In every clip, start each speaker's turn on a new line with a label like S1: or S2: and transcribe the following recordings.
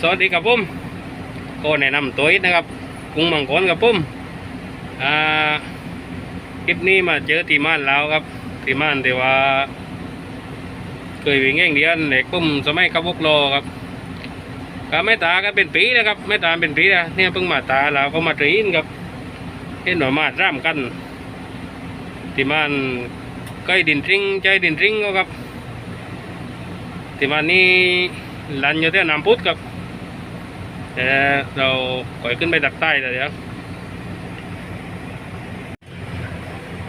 S1: สวัสดีครับผมก็แนะนำตัวอีกนะครับกรุงมังกรครับผมอ่าคลิปนี้มาเจอที่ม่านแล้วครับที่ม่านที่ว่า เคยวิ่งแง่งเดียนเด็กผมสมัยขับวกโลครับก็ไม่ตาก็เป็นปีนะครับไม่ตาเป็นปีนะเนี่ยเพิ่งมาตาแล้วก็มาตรีนครับเห็นว่ามาร่ามกันที่ม่านใกล้ดินริ้งใจดินริ้งก็ครับที่มันนี่ลันอยู่ที่น้ำพุดครับ แต่เราปล่อยขึ้นไปดักใต้เดี๋ยว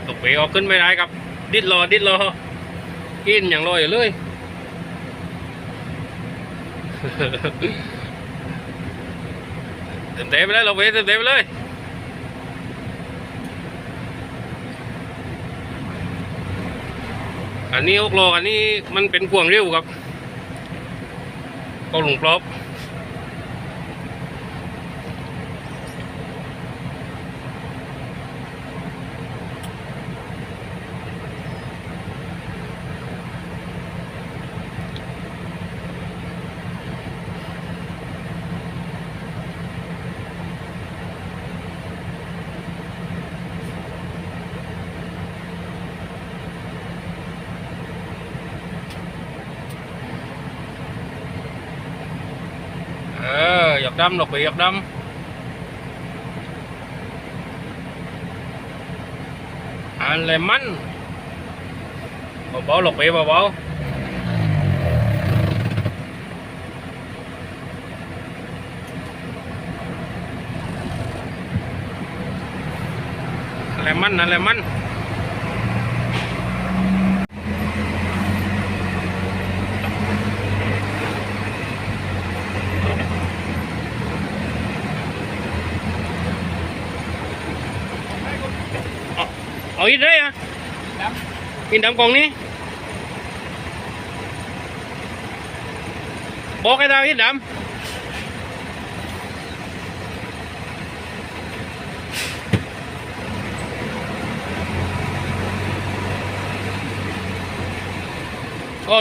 S1: ตกไปออกขึ้นไม่ได้ครับ ดิดรอดิดรอกินอย่างรออยู่เลยเต็มเต็มไปเลยเราเวเต็มเต็มไปเลยอันนี้อกโลอันนี้มันเป็นกวงเร็วครับก็หลงพลอบ 100 lục bị 100 à, lemon bà bảo lục bị bảo bảo lemon là lemon เอาอีกได้อะกินดำกล่องนี้บอกให้ดาวอีกดำโอ้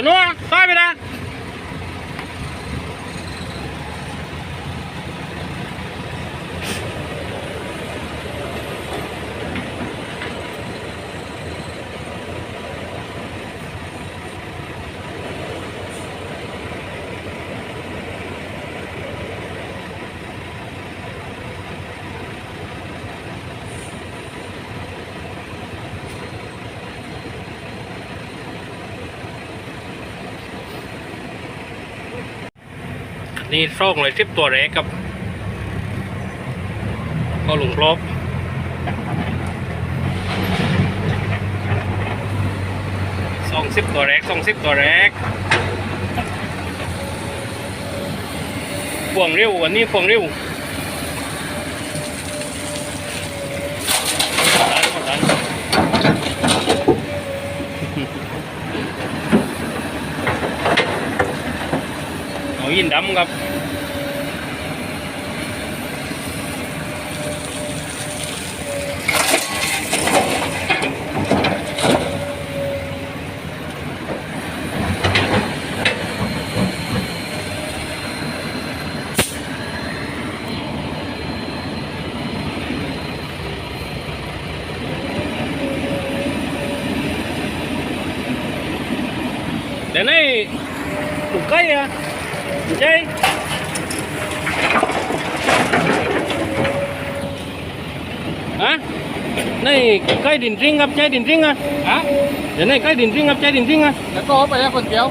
S1: นี่ส่องเลยสิบตัวแรกครับก็หลุงครบสองสิบตัวแรกสองสิบตัวแรกพวงเร็ววันนี้พวงเร็วดันดัน เอายินดำครับเดี๋ยวนี้ถูกใกล้อะใช่ฮะนี่ ใกล้ดินริงครับใช่ดินริงอะ
S2: ฮะ
S1: เดี๋ยวนี้ใกล้ดินริงครับใช่ดินริงอะ
S2: แล้วก็ไปแล้วคนเดีย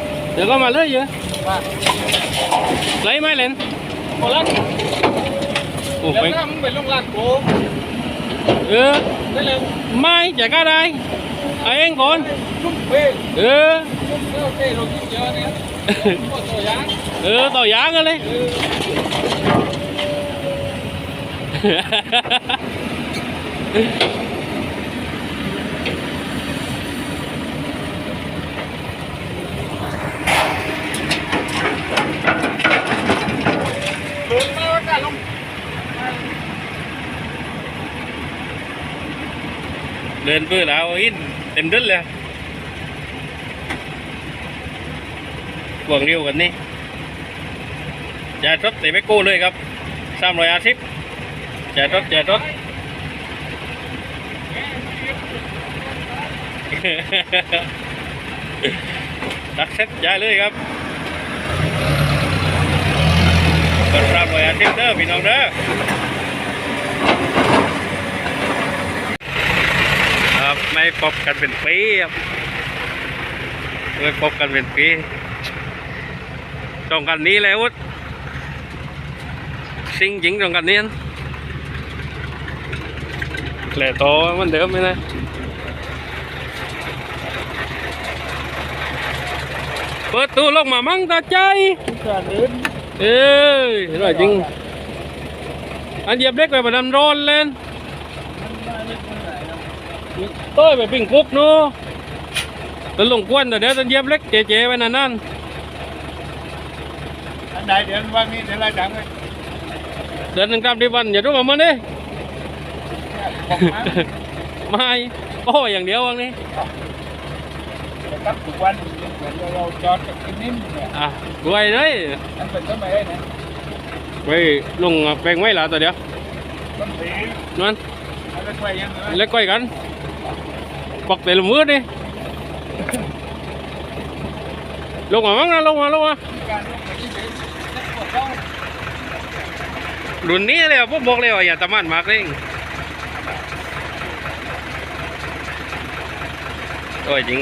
S1: เดินเพื่อแล้วอินเต็มดึ้นเลยหวงเรียวกันนี่จจ่ายรถตีไปกู้เลยครับสามร้อยอาทิตย์จ่ายรถจ่ายรถดักเซ็ตจ่ายเลยครับเปิดสามร้อยอาทิตย์เด้อพี่น้องเด้อ ครับไม่พบกันเป็นปีครับไม่พบกันเป็นปีตรงกันนี้แล้วสิ่งจริงตรงกันนี้แหล่โตเหมันเดิมไหมนะเปิดตู้ลงมามั่งตาใจ
S2: เพื่อนเล่น
S1: เอ้ยอร่อยจริงอันเหยียบเล็กไปประดำร้อนเล่น เต้ยไปปิ้งกุ๊กเนาะตะลงกวนแต่เดี๋ยวตะเหยียบเล็กเจ๊ๆไว้นาน
S2: อันใดเดี๋ยวว่างนี้เดี๋ยวเราจังเลย
S1: ๆเดือนหนึ่งกลับที่วันอย่าดูมามันดิ
S2: บอกมา
S1: ไม่โอ้อย่างเดียววันนี้
S2: จะกลับทุกวันเหมือนเราจอดกับกินนิ่มเนี่ย
S1: อะรวยเลย
S2: อันเป็นต้นไม้ได้นะ
S1: ไปลงแปลงไว้ละตัวเดียว
S2: ต้นสี
S1: นั่น
S2: เอาไปไฟยังไง
S1: เล็กก้อยกัน ปอกแต่ละมือดิลงมามั้งนะลงมาลงมา
S2: รุ่นนี้
S1: เลยอะพวกบอกเลยว่าอย่าตะมันมากเลยโอ้ยจริง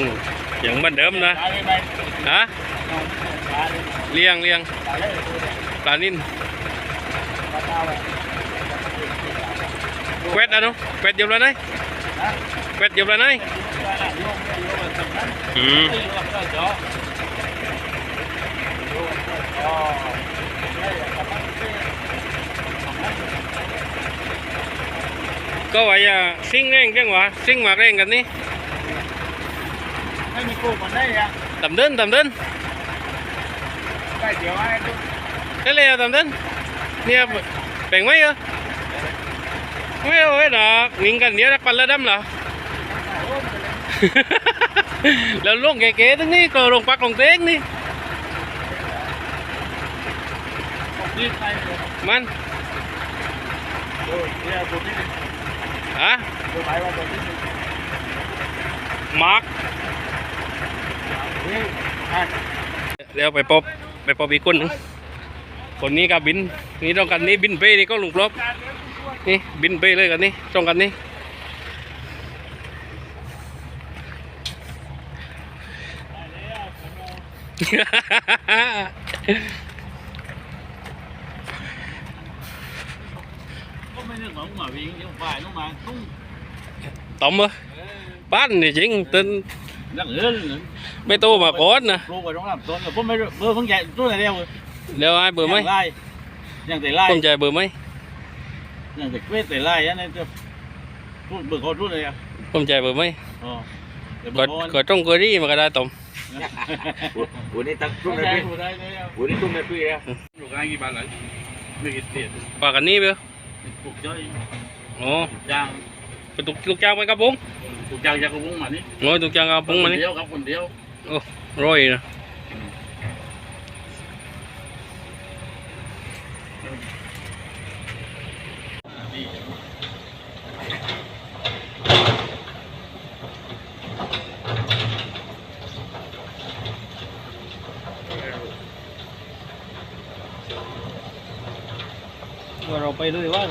S1: อย่างเหมือนเดิมนะฮะ
S2: เลี้ย
S1: งเลี้ยง
S2: ตายเลย
S1: ปลานิ่น
S2: ตายตายไป
S1: แควดอะเนาะแควดเดียวเลยนะ
S2: นะ
S1: แควดเดียวเลยนะ
S2: โยมโยมสำคัญ
S1: อืม
S2: ตีว่าก็จ่อโยมก็จ่อไงเชื่อ
S1: ก็ว่าอย่าซิ่งเร่งจังหมากเร่งกัน นี่
S2: ไม่มีกู้มันได้ยัง
S1: ต่ำเดินต่ำเดิน
S2: ได้เดี๋ยวให้ดู
S1: ได้เลยต่ำเดินเนี่ย แล้วลงเก๋ๆตรงนี้ก็ลงปักลงเต้งนี่มันฮะ
S2: มา
S1: ร์กแล้วไปปอบไปปอบอีกคนนึงคนนี้กับบิน นี่ต้องกันนี้บินไปนี่ก็ลุงปลอบนี่บินไปเลยกันนี่ตรงกันนี่
S2: ก็ไม่นึกว่าหมาวิ่งยังฝ่ายน้องมาตุ้ง
S1: ตอมเหรอ ป้านนี่จริงตึน
S2: นักเล่น
S1: ไม่โตมาก่อนนะ
S2: ปลูกไว้ตรงนั้นต้นก็ผมไม่เบอร์เพิ่งใหญ่ต้นไหนเดียว
S1: เดี๋ยวให้เบอร์ไหม
S2: ไล่ยังแต่ไล่
S1: ผมใจเบอร์ไหม
S2: ยังแต่เวทแต่ไล่อันนี้จะพูดเบอร์เขาพูดเลยอะ
S1: ผมใจเบอร์ไหม
S2: อ๋อแต่เบ
S1: ก็
S2: อร์เขา
S1: ก็ต้องเกอรี่มาก็ได้ตอม
S3: วันนี้ตั้ง
S2: ต้
S3: ตุ้
S2: น
S3: ม
S2: ไห
S3: ใน
S2: น
S3: ปี
S2: พูดได้เลยอะ
S3: วันนี้ตุ้มในปีแล้ว
S2: ปลูกอะไรกี่บาทเลยไม่กี่เศษ
S1: ฝากกันนี่เบล
S2: ปลูกเยอะ
S1: อ๋อ
S2: จาง
S1: ไปตุกลูกจ้างไปกระปุง
S2: ปลูกจางจากกระบุงมานี่
S1: โอ้ยตุกจ้างกระปุงมานี่
S2: เดียวครับคนเดียว
S1: โอ้ร้อยนะ เรา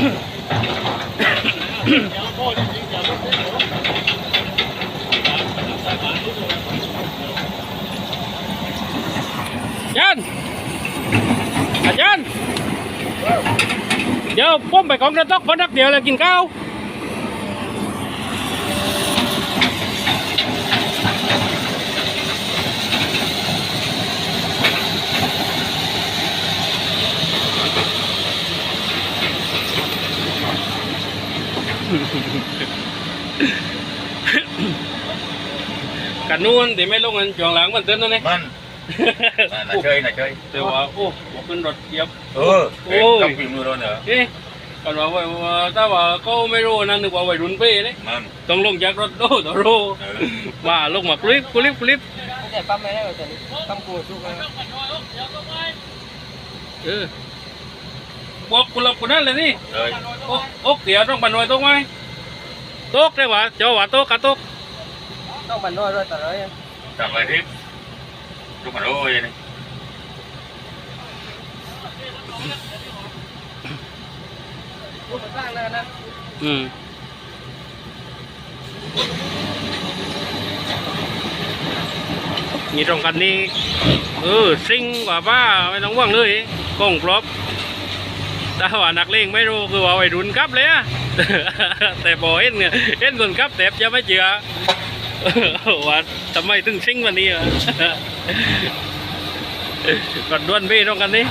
S3: ง
S4: กระ
S3: โต๊ะกันในกินข้าวเดี๋ยวก็ขึ้นมาทีเดียวเดี๋ยวก็ไปนู่นเลย
S1: เดี๋ยวบอกอาจารย์เราไปคนละต้องแท็กเดี๋ยวอะไรกินข้าวคน
S3: เออจบ
S1: แล้วก็ไปนู้น
S2: ใจจะไม่โค้ใจดิ
S3: แล้วไม่พูดไปไม่พูด
S4: รถดีแล้วเลยได้เดี๋ยว
S1: เราไม่กระชดเลย
S2: เดี๋ยวนี้ก็เยอะได้เดี๋ยวกั นด้วยกันเดี๋ยวโค้จริงๆจะไม่ได้
S1: อาจารย์อาจารย์เดี๋ยวผมไปของกระต๊อกคนนักเดียวเลยกินข้าวกันนู้นที่ไม่ลงกันช่วงหลังมันเต้นนั่นเอง
S3: มันน่าน่าเชยน่าเชย
S1: แต่ว่าโอ้บอกขึ้นรถเหยียบ
S3: เออ
S1: โอ้ย
S3: กับฝีมือเราเนอะ
S1: เอ๊ะกันว่าว่าว่าถ้าว่าเขาไม่รู้นั่นนึกว่าวัยรุ่นเป้เลย
S3: มัน
S1: ต้องลงจากรถโดต่อโร
S3: เออ
S1: ว่าลงมากริบกริบกริบ
S4: ไม่ใช่ปั๊มไม่ได้หรอกแต่นี่ปั๊มกูสู้กัน
S1: เออบอกกูรับกูนั่นเลยนี่
S3: เลย
S1: โอ๊ะโอ๊กเดี๋ยวต้องบันไว้ตกไหมตกได้ว่าเจ้าว่าตกกะตก
S4: ต้องบันน้อยด้วยต่ร้อย
S3: ทำอไรที่ทุกคนโอ้ยนี่
S4: พูดสร้างนะนะ
S1: อืมนี่ตรงกันนี้เออซิงกว่าป้าไม่ต้องว่างเลยกล้องครบถ้าว่านักเลงไม่รู้คือว่าวัยรุ่นครับเลยอะแต่พอเห็นเนี่ยเห็นคนครับแต่จะไม่เชื่อ ว่าทำไมถึงซิงวันนี้อะกดด้วนพี่ตรงกันนี้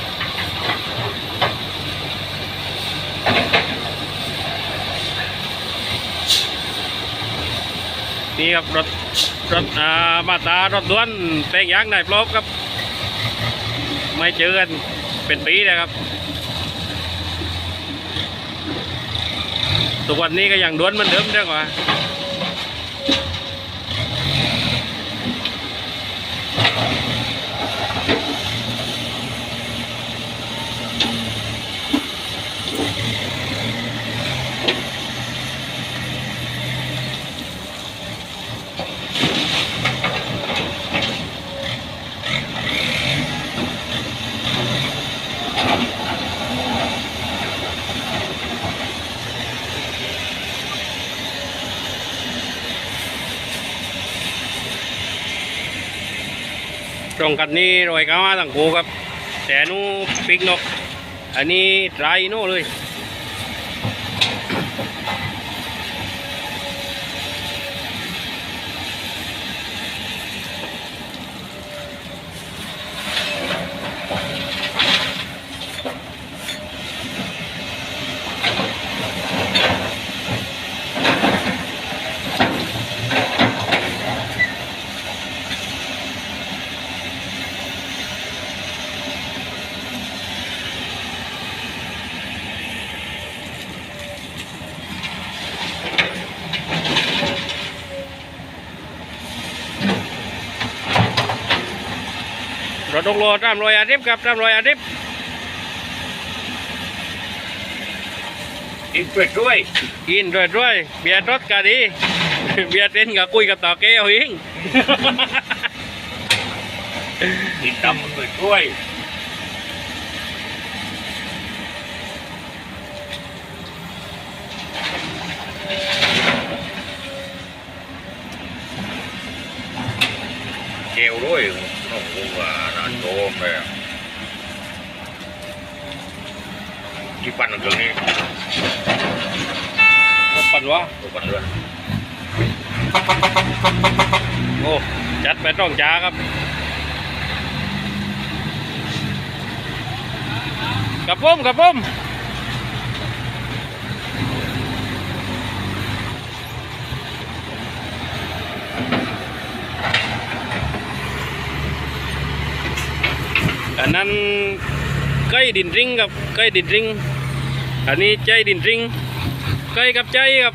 S1: นี่ครับรถรถอ่ามาตารถด้วนแปลงยางนายพลบครับ ไม่เจอกันเป็นปีเลยครับทุกวันนี้ก็ยังด้วนเหมันเดิมใช่ไหม ตรงกันนี่รอยก้าวาตั้งโกครับ แต่นู้ปิกนก อันนี้ไรโน่เลย รถดกโลตามรอยอาทิตย์ครับตามรอยอาทิตย์
S3: อีกเป็ดด้วย
S1: กินด้วยด้วย เบียร์รถก็ดี เบียร์เต้นกับคุยกับต่อแก้วเอง
S3: อีกตำมันเป็ดด้วยเกลด้วยุกาน่าโตเลยที่ปั่นตรงนี่
S1: ปันวะ
S3: ปันด้วย
S1: โอ้จัดไปต้องจ้าครับ กับผมกับผม อันนั้นไก่ดินริงกับไก่ดินริง อันนี้ใจดินริงไก่กับใจครับ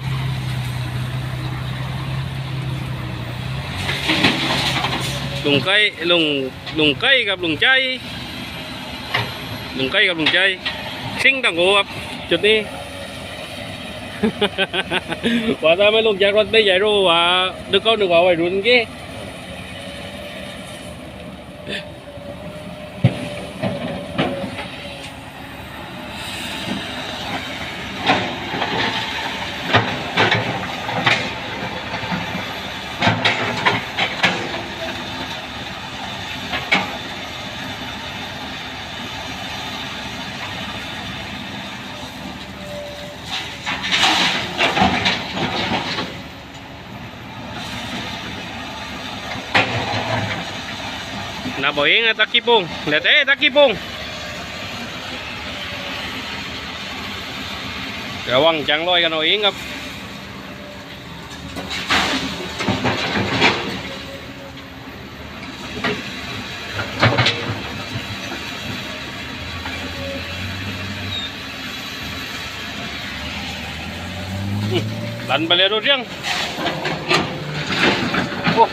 S1: ลุงไก่ลุงลุงไก่กับลุงใจลุงไก่กับลุงใจซิ่งต่างโกครับจุดนี้ว่าถ้าไม่ลงจากรถไม่ใหญ่รู้ว่าดึกเขาดึกว่าวัยรุ่นกี้ นะบอกเองนะตะกี้ปุงเดี๋ยวเต้ตะกี้ปุงระวังจังลอยกันเอาเองครับ อืมดันไปเลยรถเรื่องโอ้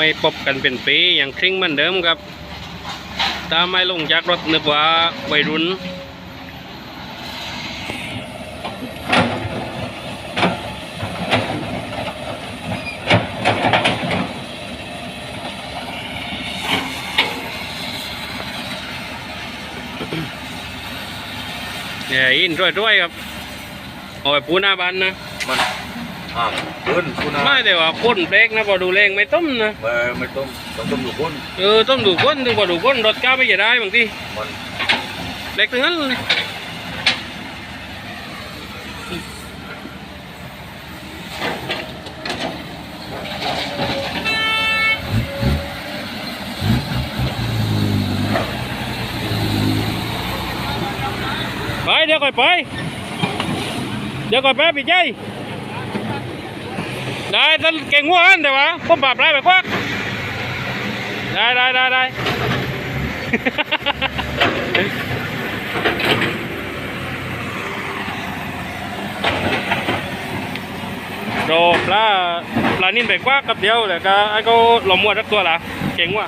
S1: ไม่พบกันเป็นปีอย่างคริ่งเหมือนเดิมครับตาไม่ลงจากรถนึกว่าวัยรุ่นเนี่ยอินร้วยๆครับเอาไปปูหน้าบ้านนะ
S3: มัน ห่างขึ้นคุณนะ
S1: ไม่แต่ว่าพ่นเบรกนะพอดูแรงไม่ต้มนะ
S3: ไม่ไม่ต้องต้องต้องดูคน
S1: เออต้องดูก้นถึงพอดูก้นรถก้าวไม่จะได้บางที
S3: มัน
S1: เล็กทั้งนั้นเลยไปเดี๋ยวก่อนไปเดี๋ยวก่อนไปพี่ใจ ได้ท่านเก่งหัวกันแต่ว่าผมปราบได้ไปควักได้ได้ได้ได้โดปลาปลานิ่นไปกว่ากับเดียวแต่ก็ไอ้ก็หลอมวดรักตัวละเก่งว่ะ